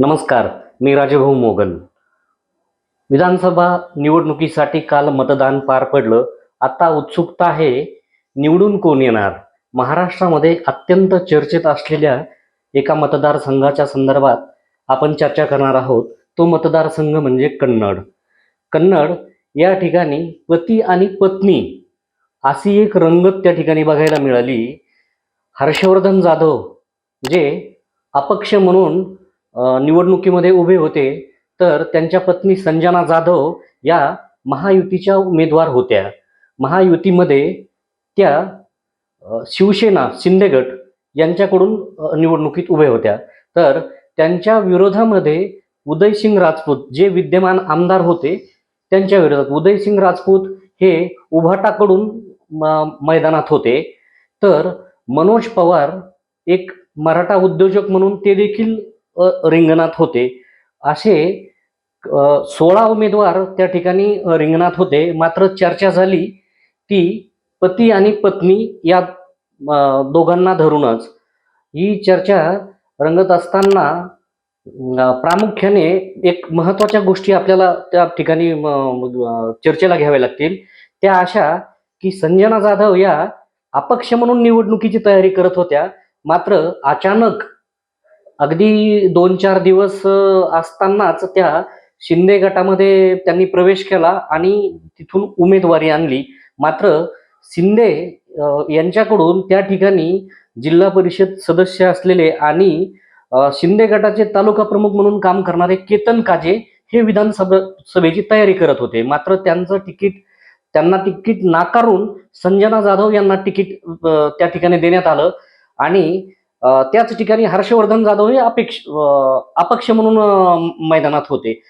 नमस्कार मी राजभाऊ मोगल. विधानसभा निवडणुकीसाठी काल मतदान पार पडलं. आता उत्सुकता आहे निवडून कोण येणार? महाराष्ट्रामध्ये अत्यंत चर्चेत असलेल्या एका मतदारसंघाच्या संदर्भात आपण चर्चा करणार आहोत. तो मतदारसंघ म्हणजे कन्नड. कन्नड या ठिकाणी पती आणि पत्नी अशी एक रंगत त्या ठिकाणी बघायला मिळाली. हर्षवर्धन जाधव जे अपक्ष म्हणून निवडणुकीमध्ये उभे होते तर त्यांच्या पत्नी संजना जाधव या महायुतीच्या उमेदवार होत्या. महायुतीमध्ये त्या शिवसेना शिंदेगट यांच्याकडून निवडणुकीत उभे होत्या. तर त्यांच्या विरोधामध्ये उदयसिंग राजपूत जे विद्यमान आमदार होते त्यांच्या विरोधात उदयसिंग राजपूत हे उभाटाकडून म- मैदानात होते. तर मनोज पवार एक मराठा उद्योजक म्हणून ते देखील रिंगणात होते. असे सोळा उमेदवार त्या ठिकाणी रिंगणात होते. मात्र चर्चा झाली ती पती आणि पत्नी या दोघांना धरूनच. ही चर्चा रंगत असताना प्रामुख्याने एक महत्त्वाच्या गोष्टी आपल्याला त्या ठिकाणी म, चर्चेला घ्याव्या लागतील. त्या अशा की संजना जाधव या अपक्ष म्हणून निवडणुकीची तयारी करत होत्या. मात्र अचानक अगदी दोन चार दिवस असतानाच त्या शिंदे गटामध्ये त्यांनी प्रवेश केला आणि तिथून उमेदवारी आणली. मात्र शिंदे यांच्याकडून त्या ठिकाणी जिल्हा परिषद सदस्य असलेले आणि शिंदे गटाचे तालुका प्रमुख म्हणून काम करणारे केतन काजे हे विधानसभा सभेची तयारी करत होते. मात्र त्यांचं तिकीट त्यांना तिकीट नाकारून संजना जाधव यांना तिकीट त्या ठिकाणी देण्यात आलं आणि त्याच ठिकाणी हर्षवर्धन जाधव हे अपेक्ष अपक्ष म्हणून मैदानात होते.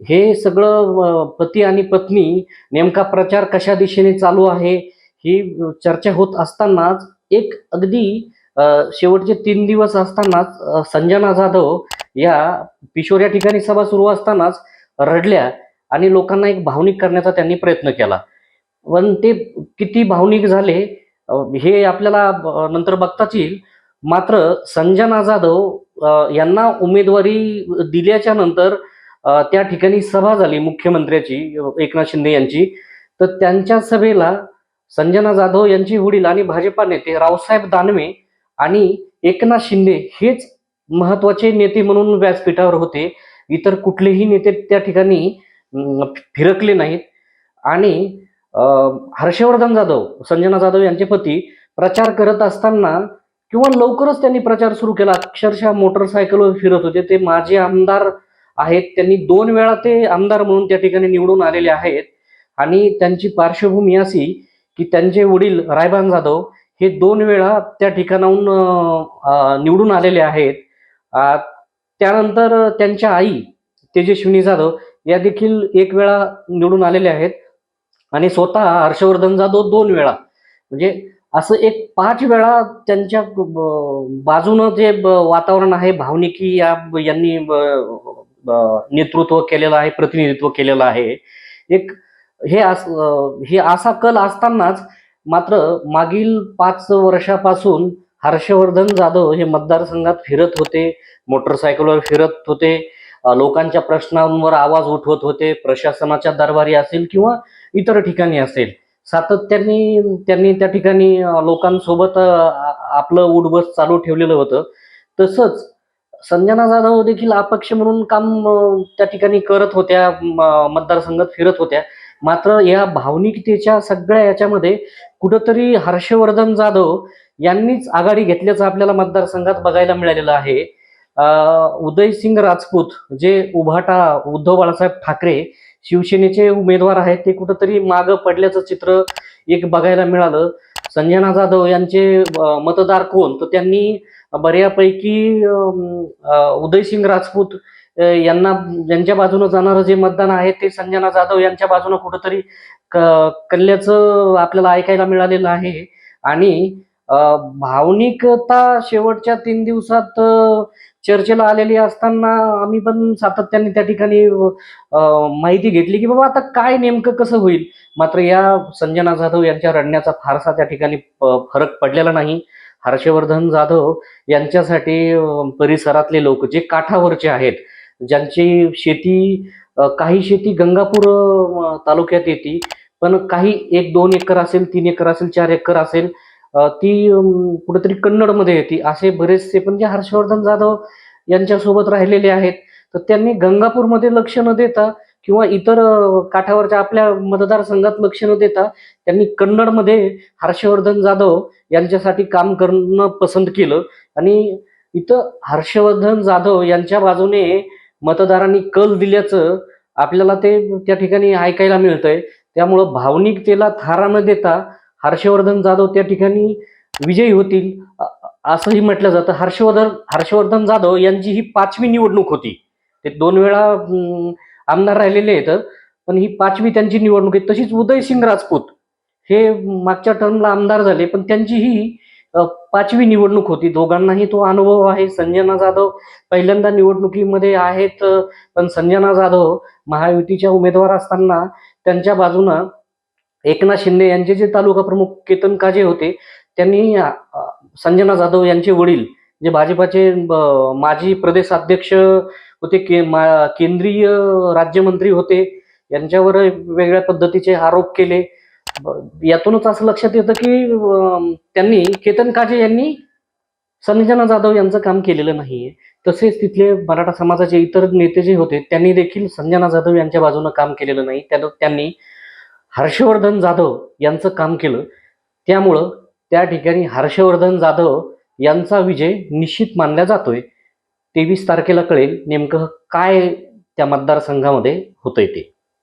हे सगळं पती आणि पत्नी नेमका प्रचार कशा दिशेने चालू आहे ही चर्चा होत असतानाच एक अगदी शेवटचे तीन दिवस असतानाच संजना जाधव या पिशोर या ठिकाणी सभा सुरू असतानाच रडल्या आणि लोकांना एक भावनिक करण्याचा त्यांनी प्रयत्न केला. पण ते किती भावनिक झाले हे आपल्याला नंतर बघताच येईल. मात्र संजना जाधव यांना उमेदवारी दिल्याच्या नंतर त्या ठिकाणी सभा झाली मुख्यमंत्र्याची एकनाथ शिंदे यांची. तर त्यांच्या सभेला संजना जाधव यांचे वडील आणि भाजपा नेते रावसाहेब दानवे आणि एकनाथ शिंदे हेच महत्त्वाचे नेते म्हणून व्यासपीठावर होते. इतर कुठलेही नेते त्या ठिकाणी फिरकले नाहीत. आणि हर्षवर्धन जाधव संजना जाधव यांचे पती प्रचार करत असताना किंवा लवकरच त्यांनी प्रचार सुरू केला. अक्षरशः मोटरसायकलवर फिरत होते. ते माझे आमदार आहेत. त्यांनी दोन वेळा ते आमदार म्हणून त्या ठिकाणी निवडून आलेले आहेत. आणि त्यांची पार्श्वभूमी अशी की त्यांचे वडील रायबान जाधव हे दोन वेळा त्या ठिकाणाहून निवडून आलेले आहेत. त्यानंतर त्यांच्या आई तेजस्विनी जाधव या देखील एक वेळा निवडून आलेल्या आहेत. आणि स्वतः हर्षवर्धन जाधव दोन वेळा. म्हणजे असं एक पाच वेळा त्यांच्या बाजूनं जे ब- वातावरण आहे भावनिकी या यांनी ब- ब- नेतृत्व केलेलं आहे प्रतिनिधित्व केलेलं आहे. एक हे अस हे असा कल असतानाच मात्र मागील पाच वर्षापासून हर्षवर्धन जाधव हे मतदारसंघात फिरत होते मोटरसायकलवर फिरत होते लोकांच्या प्रश्नांवर आवाज उठवत होते प्रशासनाच्या दरबारी असेल किंवा इतर ठिकाणी असेल. सातत्याने त्यांनी त्या ठिकाणी लोकांसोबत आपलं उडबस चालू ठेवलेलं होतं. तसंच संजना जाधव देखील अपक्ष म्हणून काम त्या ठिकाणी करत होत्या म- मतदारसंघात फिरत होत्या. मात्र या भावनिकतेच्या सगळ्या याच्यामध्ये कुठंतरी हर्षवर्धन जाधव यांनीच आघाडी घेतल्याचं आपल्याला मतदारसंघात बघायला मिळालेलं आहे. उदयसिंग राजपूत जे उभाटा उद्धव बाळासाहेब ठाकरे शिवसेनेचे उमेदवार आहेत ते कुठंतरी मागं पडल्याचं चित्र एक बघायला मिळालं. संजना जाधव यांचे मतदार कोण? तर त्यांनी बऱ्यापैकी उदयसिंग राजपूत यांना यांच्या बाजूनं जाणारं जे मतदान आहे ते संजना जाधव यांच्या बाजूनं कुठंतरी कल्ल्याचं आपल्याला ऐकायला मिळालेलं आहे. आणि भावनिकता शेवटच्या तीन दिवसात चर्चेला आलेली असताना आम्ही पण सातत्याने त्या ठिकाणी माहिती घेतली की बाबा आता काय नेमकं कसं होईल? मात्र या संजना जाधव यांच्या रडण्याचा फारसा त्या ठिकाणी प- फरक पडलेला नाही. हर्षवर्धन जाधव यांच्यासाठी परिसरातले लोक जे काठावरचे आहेत ज्यांची शेती काही शेती गंगापूर तालुक्यात येते पण काही एक दोन एकर असेल तीन एकर असेल चार एकर असेल ती कुठेतरी कन्नडमध्ये येते. असे बरेचसे पण जे हर्षवर्धन जाधव यांच्यासोबत राहिलेले आहेत तर त्यांनी गंगापूरमध्ये लक्ष न देता किंवा इतर काठावरच्या आपल्या मतदारसंघात लक्ष न देता त्यांनी कन्नडमध्ये हर्षवर्धन जाधव यांच्यासाठी काम करणं पसंत केलं. आणि इथं हर्षवर्धन जाधव यांच्या बाजूने मतदारांनी कल दिल्याचं आपल्याला ते त्या ठिकाणी ऐकायला मिळतंय. त्यामुळं भावनिकतेला थारा न देता हर्षवर्धन जाधव त्या ठिकाणी विजयी होतील. असंही म्हटलं जातं. हर्षवर्धन हर्षवर्धन जाधव यांची ही पाचवी निवडणूक होती. ते दोन वेळा आमदार राहिलेले आहेत. पण ही पाचवी त्यांची निवडणूक आहे. तशीच उदयसिंग राजपूत हे मागच्या टर्मला आमदार झाले. पण त्यांची ही पाचवी निवडणूक होती. दोघांनाही तो अनुभव आहे. संजना जाधव पहिल्यांदा निवडणुकीमध्ये आहेत. पण संजना जाधव महायुतीच्या उमेदवार असताना त्यांच्या बाजूनं एकनाथ शिंदे यांचे जे तालुका प्रमुख केतन काजे होते त्यांनी संजना जाधव यांचे वडील जे भाजपाचे माजी प्रदेश अध्यक्ष होते के मा- केंद्रीय राज्यमंत्री होते यांच्यावर वेगळ्या पद्धतीचे आरोप केले. यातूनच असं लक्षात येतं की त्यांनी केतन काजे यांनी संजना जाधव यांचं काम केलेलं नाहीये. तसेच तिथले मराठा समाजाचे इतर नेते जे होते त्यांनी देखील संजना जाधव यांच्या बाजूनं काम केलेलं नाही. त्यानं त्यांनी हर्षवर्धन जाधव यांचं काम केलं. त्यामुळं त्या ठिकाणी हर्षवर्धन जाधव यांचा विजय निश्चित मानला जातोय. तेवीस तारखेला कळेल नेमकं काय त्या मतदारसंघामध्ये होतंय ते.